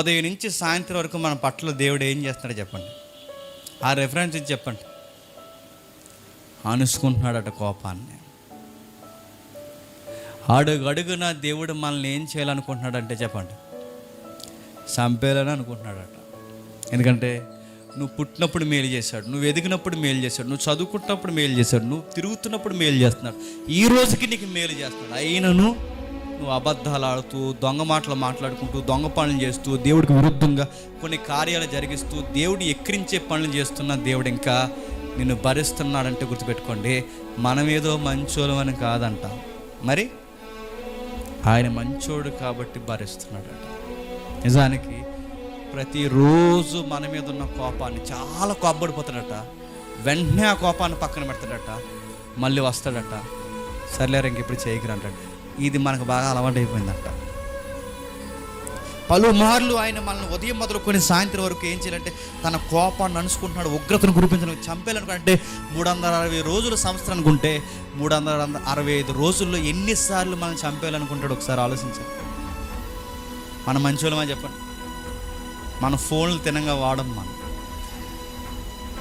ఉదయం నుంచి సాయంత్రం వరకు మన పట్ల దేవుడు ఏం చేస్తున్నాడో చెప్పండి. ఆ రెఫరెన్స్ ఇచ్చి చెప్పండి. అనుసుకుంటున్నాడట కోపాన్ని. అడుగు అడుగున దేవుడు మనల్ని ఏం చేయాలనుకుంటున్నాడంటే చెప్పండి. చంపేయాలని అనుకుంటున్నాడట. ఎందుకంటే నువ్వు పుట్టినప్పుడు మేలు చేశాడు నువ్వు ఎదిగినప్పుడు మేలు చేశాడు నువ్వు చదువుకుంటున్నప్పుడు మేలు చేశాడు నువ్వు తిరుగుతున్నప్పుడు మేలు చేస్తున్నాడు. ఈ రోజుకి నీకు మేలు చేస్తున్నాడు. అయినను నువ్వు అబద్ధాలు ఆడుతూ దొంగ మాటలు మాట్లాడుకుంటూ దొంగ పనులు చేస్తూ దేవుడికి విరుద్ధంగా కొన్ని కార్యాలు జరిగిస్తూ దేవుడు ఎక్కిరించే పనులు చేస్తున్న దేవుడు ఇంకా నిన్ను భరిస్తున్నాడంటే గుర్తుపెట్టుకోండి. మనమేదో మంచోళం అని కాదంట. మరి? ఆయన మంచోడు కాబట్టి భరిస్తున్నాడట. నిజానికి ప్రతిరోజు మన మీద ఉన్న కోపాన్ని చాలా కోప్పడిపోతాడట. వెంటనే ఆ కోపాన్ని పక్కన పెడతాడట. మళ్ళీ వస్తాడట. సర్లేరు ఇంక ఇప్పుడు చేయకరా ఇది మనకు బాగా అలవాటు అయిపోయిందంట పలుమార్లు ఆయన మనల్ని ఉదయం మొదలుకొని సాయంత్రం వరకు ఏం చేయాలంటే తన కోపాన్ని అనుసుకుంటున్నాడు ఉగ్రతను కురిపించడం చంపేయాలనుకుంటే మూడు వందల అరవై రోజులు సంవత్సరం అనుకుంటే మూడు వందల అరవై ఐదు రోజుల్లో ఎన్నిసార్లు మనం చంపేయాలనుకుంటాడు ఒకసారి ఆలోచించండి. మన మంచోళ్ళమా చెప్పండి. మన ఫోన్లు తినంగా వాడడం మనం.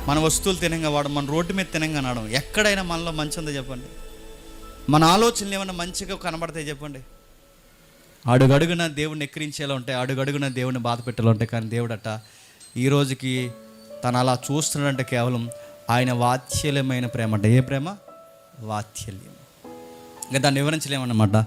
మన వస్తువులు తినంగా వాడడం మన రోడ్డు మీద తినంగా నాడం ఎక్కడైనా మనలో మంచి ఉందో చెప్పండి. మన ఆలోచనలు ఏమైనా మంచిగా కనబడతాయి చెప్పండి. అడుగడుగున దేవుని ఎక్కిరించేలా ఉంటాయి అడుగడుగున దేవుని బాధ పెట్టేలా ఉంటాయి కానీ దేవుడట ఈ రోజుకి తను అలా చూస్తున్నాడంటే కేవలం ఆయన వాత్సల్యమైన ప్రేమ అంటే. ఏ ప్రేమ? వాత్సల్యం. ఇంకా దాన్ని వివరించలేమన్నమాట.